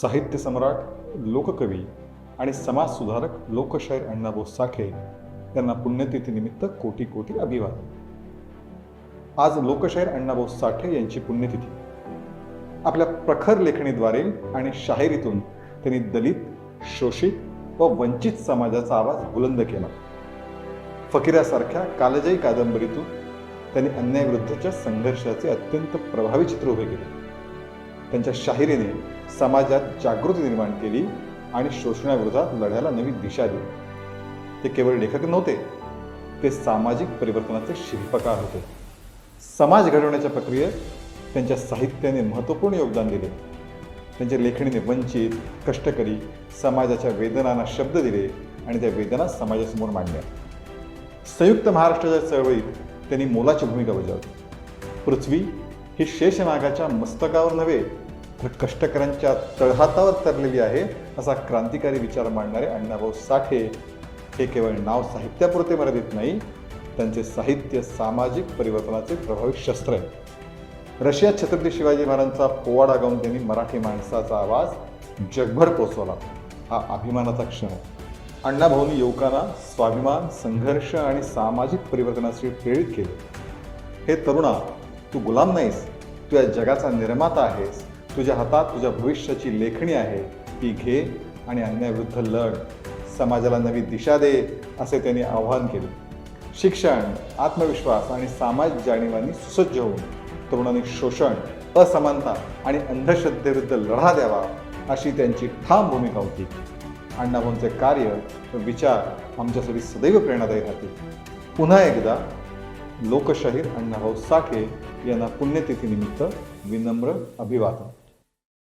साहित्य सम्राट लोककवी आणि समाजसुधारक लोकशाहीर अण्णाभाऊ साठे यांना पुण्यतिथीनिमित्त कोटी कोटी अभिवादन. आज लोकशाहीर अण्णाभाऊ साठे यांची पुण्यतिथी. आपल्या प्रखर लेखणीद्वारे आणि शाहिरीतून त्यांनी दलित शोषित व वंचित समाजाचा आवाज बुलंद केला. फकीरासारख्या कालजयी कादंबरीतून त्यांनी अन्यायाविरुद्धच्या संघर्षाचे अत्यंत प्रभावी चित्र उभे केले. त्यांच्या शाहिरीने समाजात जागृती निर्माण केली आणि शोषणाविरोधात लढ्याला नवी दिशा दिली. ते केवळ लेखक नव्हते ते सामाजिक परिवर्तनाचे शिल्पकार होते. समाज घडवण्याच्या प्रक्रियेत त्यांच्या साहित्याने महत्त्वपूर्ण योगदान दिले. त्यांच्या लेखणीने वंचित कष्टकरी समाजाच्या वेदनांना शब्द दिले आणि त्या वेदना समाजासमोर मांडल्या. संयुक्त महाराष्ट्राच्या चळवळीत त्यांनी मोलाची भूमिका बजावली. पृथ्वी ही शेषनागाच्या मस्तकावर नव्हे कष्टकऱ्यांच्या तळहातावर तरलेली आहे असा क्रांतिकारी विचार मांडणारे अण्णाभाऊ साठे. हे केवळ नाव साहित्यापुरते मर्यादित नाही त्यांचे साहित्य सामाजिक परिवर्तनाचे प्रभावी शस्त्र आहे. रशियात छत्रपती शिवाजी महाराजांचा पोवाडा गाऊन त्यांनी मराठी माणसाचा आवाज जगभर पोचवला. हा अभिमानाचा क्षण आहे. अण्णाभाऊंनी युवकांना स्वाभिमान संघर्ष आणि सामाजिक परिवर्तनाशी प्रेरित केले. हे तरुणा तू गुलाम नाहीस. तू या जगाचा निर्माता आहेस. तुझ्या हातात तुझ्या भविष्याची लेखणी आहे. ती घे आणि अन्यायाविरुद्ध लढ. समाजाला नवी दिशा दे असे त्यांनी आवाहन केले. शिक्षण आत्मविश्वास आणि सामाजिक जाणीवांनी सुसज्ज होऊन तरुणांनी शोषण असमानता आणि अंधश्रद्धेविरुद्ध लढा द्यावा अशी त्यांची ठाम भूमिका होती. अण्णाभाऊंचे कार्य व विचार आमच्यासाठी सदैव प्रेरणादायी राहतील. पुन्हा एकदा लोकशाहीर अण्णाभाऊ साठे यांना पुण्यतिथीनिमित्त विनम्र अभिवादन.